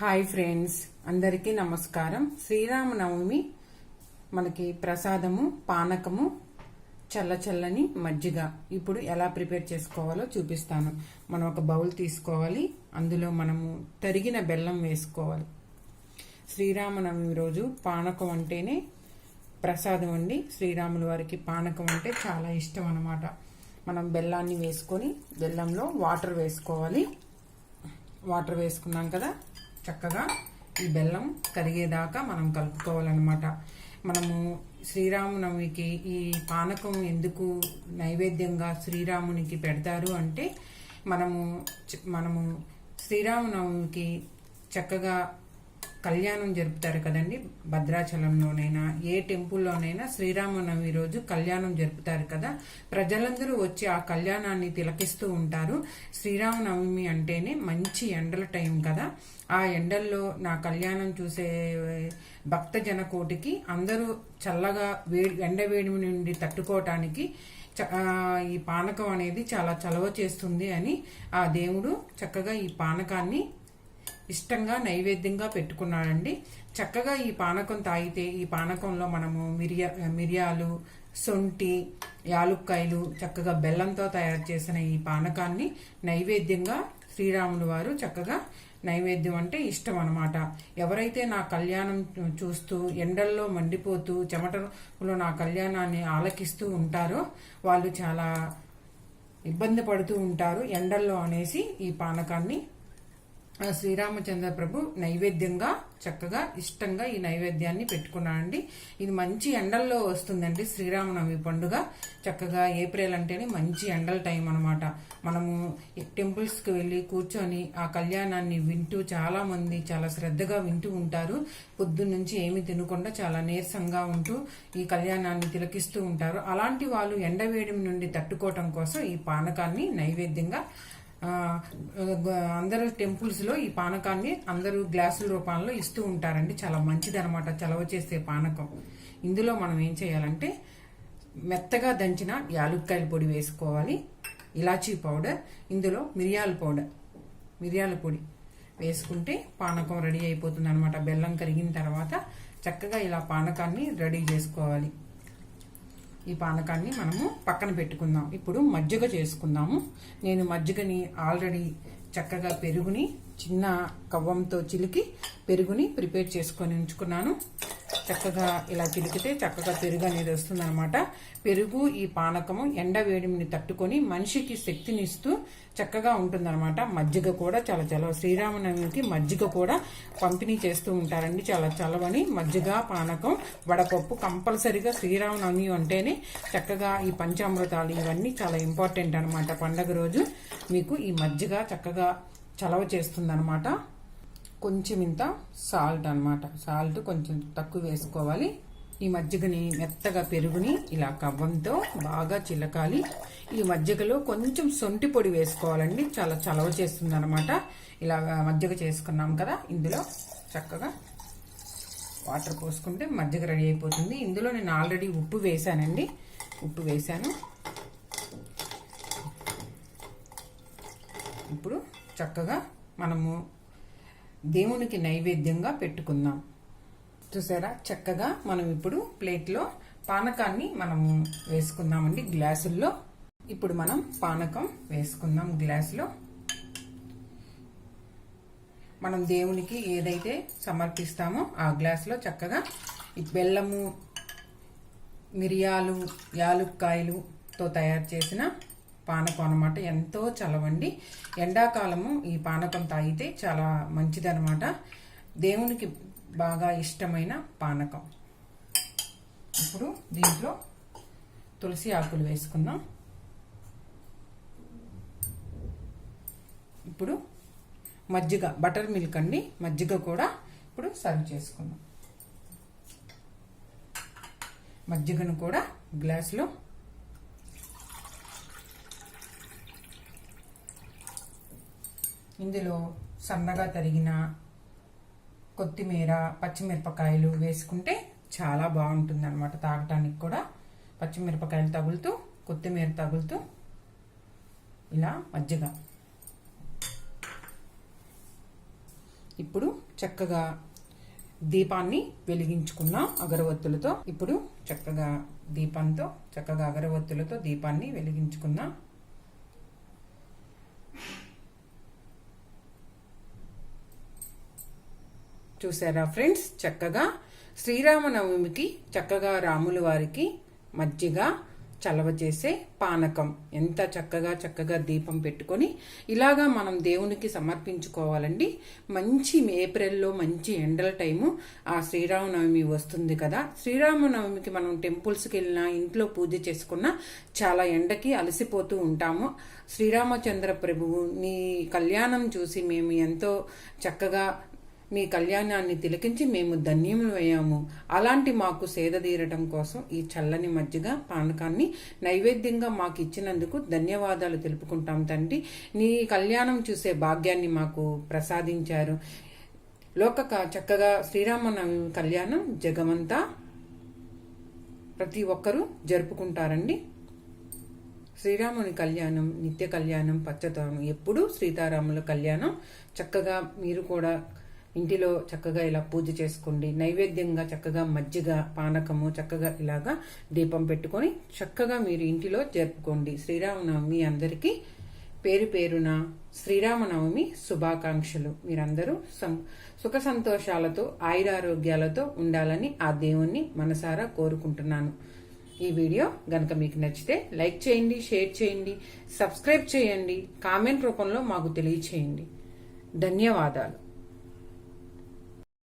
Hi friends అందరికీ నమస్కారం. శ్రీరామనవమి మనకి ప్రసాదము పానకము చల్ల చల్లని మజ్జిగ. ఇప్పుడు ఎలా ప్రిపేర్ చేసుకోవాలో చూపిస్తాను. మనం ఒక బౌల్ తీసుకోవాలి. అందులో మనము తరిగిన బెల్లం వేసుకోవాలి. శ్రీరామనవమి రోజు పానకం అంటేనే ప్రసాదం అండి. శ్రీరాముల వారికి పానకం అంటే చాలా ఇష్టం అన్నమాట. మనం బెల్లాన్ని వేసుకొని బెల్లంలో వాటర్ వేసుకోవాలి. వాటర్ వేసుకున్నాం కదా? చక్కగా ఈ బెల్లం కరిగేదాకా మనం కలుపుకోవాలన్నమాట. మనము శ్రీరామనవమికి ఈ పానకం ఎందుకు నైవేద్యంగా శ్రీరామునికి పెడతారు అంటే మనము మనము శ్రీరామనవమికి చక్కగా కళ్యాణం జరుపుతారు కదండి. భద్రాచలంలోనైనా ఏ టెంపుల్లోనైనా శ్రీరామనవమి రోజు కళ్యాణం జరుపుతారు కదా. ప్రజలందరూ వచ్చి ఆ కళ్యాణాన్ని తిలకిస్తూ ఉంటారు. శ్రీరామనవమి అంటేనే మంచి ఎండల టైం కదా. ఆ ఎండల్లో నా కళ్యాణం చూసే భక్త జనకోటికి అందరూ చల్లగా వేడి ఎండ వేడి నుండి తట్టుకోవటానికి చ- ఈ పానకం అనేది చాలా చలవ చేస్తుంది అని ఆ దేవుడు చక్కగా ఈ పానకాన్ని ఇష్టంగా నైవేద్యంగా పెట్టుకున్నాడండి. చక్కగా ఈ పానకం తాగితే ఈ పానకంలో మనము మిరియా మిరియాలు సొంటి యాలుక్కాయలు చక్కగా బెల్లంతో తయారు చేసిన ఈ పానకాన్ని నైవేద్యంగా శ్రీరాములు వారు చక్కగా నైవేద్యం అంటే ఇష్టం అనమాట ఎవరైతే నా కళ్యాణం చూస్తూ ఎండల్లో మండిపోతూ చెమటలో నా కళ్యాణాన్ని ఆలకిస్తూ ఉంటారో వాళ్ళు చాలా ఇబ్బంది పడుతూ ఉంటారు ఎండల్లో అనేసి ఈ పానకాన్ని శ్రీరామచంద్ర ప్రభు నైవేద్యంగా చక్కగా ఇష్టంగా ఈ నైవేద్యాన్ని పెట్టుకున్నాడండి ఇది మంచి ఎండల్లో వస్తుందండి శ్రీరామనవమి పండుగ. చక్కగా ఏప్రిల్ అంటేనే మంచి ఎండల టైం అనమాట మనము టెంపుల్స్కి వెళ్ళి కూర్చొని ఆ కళ్యాణాన్ని వింటూ చాలామంది చాలా శ్రద్ధగా వింటూ ఉంటారు. పొద్దున్నుంచి ఏమి తినకుండా చాలా నీరసంగా ఉంటూ ఈ కళ్యాణాన్ని తిలకిస్తూ ఉంటారు. అలాంటి వాళ్ళు ఎండవేడిమి నుండి తట్టుకోవటం కోసం ఈ పానకాన్ని నైవేద్యంగా అందరూ టెంపుల్స్లో ఈ పానకాన్ని అందరూ గ్లాసుల రూపంలో ఇస్తూ ఉంటారండి. చాలా మంచిది అనమాట చలవ చేసే పానకం. ఇందులో మనం ఏం చేయాలంటే మెత్తగా దంచిన యాలుక్కాయల పొడి వేసుకోవాలి. ఇలాచీ పౌడర్ ఇందులో మిరియాల పౌడర్ మిరియాల పొడి వేసుకుంటే పానకం రెడీ అయిపోతుంది అనమాట బెల్లం కరిగిన తర్వాత చక్కగా ఇలా పానకాన్ని రెడీ చేసుకోవాలి. ఈ పానకాన్ని మనము పక్కన పెట్టుకుందాం. ఇప్పుడు మజ్జిగ చేసుకుందాము. నేను మజ్జిగని ఆల్రెడీ చక్కగా పెరుగుని చిన్న కవ్వంతో చిలికి పెరుగుని ప్రిపేర్ చేసుకొని ఉంచుకున్నాను. చక్కగా ఇలా చిలికితే చక్కగా పెరుగు అనేది వస్తుందనమాట పెరుగు ఈ పానకము ఎండ వేడిని తట్టుకొని మనిషికి శక్తిని ఇస్తూ చక్కగా ఉంటుందన్నమాట. మజ్జిగ కూడా చాలా చలవ శ్రీరామనవమికి మజ్జిగ కూడా పంపిణీ చేస్తూ ఉంటారండి. చాలా చలవని మజ్జిగ పానకం వడపప్పు కంపల్సరిగా శ్రీరామనవమి అంటేనే చక్కగా ఈ పంచామృతాలు ఇవన్నీ చాలా ఇంపార్టెంట్ అనమాట పండగ రోజు మీకు ఈ మజ్జిగ చక్కగా చలవ చేస్తుందనమాట కొంచెం ఇంత సాల్ట్ అన్నమాట. సాల్ట్ కొంచెం తక్కువ వేసుకోవాలి. ఈ మజ్జిగని మెత్తగా పెరుగుని ఇలా కవ్వంతో బాగా చిలకాలి. ఈ మజ్జిగలో కొంచెం సొంటి పొడి వేసుకోవాలండి. చాలా చలవ చేస్తుంది అనమాట ఇలా మజ్జిగ చేసుకున్నాం కదా ఇందులో చక్కగా వాటర్ పోసుకుంటే మజ్జిగ రెడీ అయిపోతుంది. ఇందులో నేను ఆల్రెడీ ఉప్పు వేసానండి. ఉప్పు వేసాను. ఇప్పుడు చక్కగా మనము దేవునికి నైవేద్యంగా పెట్టుకుందాం. చూసారా? చక్కగా మనం ఇప్పుడు ప్లేట్లో పానకాన్ని మనం వేసుకుందామండి గ్లాసుల్లో. ఇప్పుడు మనం పానకం వేసుకుందాం గ్లాసులో. మనం దేవునికి ఏదైతే సమర్పిస్తామో ఆ గ్లాసులో చక్కగా ఈ బెల్లము మిరియాలు యాలుక్కాయలుతో తయారు చేసిన పానకం అనమాట ఎంతో చలవండి. ఎండాకాలము ఈ పానకం తాగితే చాలా మంచిదనమాట దేవునికి బాగా ఇష్టమైన పానకం. ఇప్పుడు దీంట్లో తులసి ఆకులు వేసుకుందాం. ఇప్పుడు మజ్జిగ బటర్ మిల్క్ అండి. మజ్జిగ కూడా ఇప్పుడు సర్వ్ చేసుకుందాం. మజ్జిగను కూడా గ్లాసులో ఇందులో సన్నగా తరిగిన కొత్తిమీర పచ్చిమిరపకాయలు వేసుకుంటే చాలా బాగుంటుంది అనమాట తాగటానికి కూడా. పచ్చిమిరపకాయలు తగులుతూ కొత్తిమీర తగులుతూ ఇలా మజ్జిగ. ఇప్పుడు చక్కగా దీపాన్ని వెలిగించుకున్నాం అగరవత్తులతో ఇప్పుడు చక్కగా దీపంతో చక్కగా అగరవత్తులతో దీపాన్ని వెలిగించుకున్న చూసారా ఫ్రెండ్స్? చక్కగా శ్రీరామనవమికి చక్కగా రాముల వారికి మజ్జిగ చలవ చేసే పానకం. ఎంత చక్కగా చక్కగా దీపం పెట్టుకొని ఇలాగా మనం దేవునికి సమర్పించుకోవాలండి. మంచి ఏప్రిల్లో మంచి ఎండల టైము ఆ శ్రీరామనవమి వస్తుంది కదా. శ్రీరామనవమికి మనం టెంపుల్స్కి వెళ్ళినా ఇంట్లో పూజ చేసుకున్నా చాలా ఎండకి అలసిపోతూ ఉంటాము. శ్రీరామచంద్ర ప్రభువు నీ కళ్యాణం చూసి మేము ఎంతో చక్కగా మీ కళ్యాణాన్ని తిలకించి మేము ధన్యములయ్యాము అలాంటి మాకు సేద తీరటం కోసం ఈ చల్లని మజ్జిగ పానకాన్ని నైవేద్యంగా మాకు ఇచ్చినందుకు ధన్యవాదాలు తెలుపుకుంటాం తండ్రి. నీ కళ్యాణం చూసే భాగ్యాన్ని మాకు ప్రసాదించారు. లోక చక్కగా శ్రీరామనవమి కళ్యాణం జగమంతా ప్రతి ఒక్కరూ జరుపుకుంటారండి. శ్రీరాముని కళ్యాణం నిత్య కళ్యాణం పచ్చతోరణం ఎప్పుడు సీతారాముల కళ్యాణం చక్కగా మీరు కూడా ఇంటిలో చక్కగా ఇలా పూజ చేసుకోండి నైవేద్యంగా చక్కగా మజ్జిగ పానకము చక్కగా ఇలాగా దీపం పెట్టుకొని చక్కగా మీరు ఇంటిలో జరుపుకోండి. శ్రీరామనవమి అందరికీ పేరు పేరున శ్రీరామనవమి శుభాకాంక్షలు. మీరందరూ సుఖ సంతోషాలతో ఆయురారోగ్యాలతో ఉండాలని ఆ దేవుణ్ణి మనసారా కోరుకుంటున్నాను. ఈ వీడియో గనక మీకు నచ్చితే లైక్ చేయండి షేర్ చేయండి సబ్స్క్రైబ్ చేయండి కామెంట్ రూపంలో మాకు తెలియచేయండి. ధన్యవాదాలు.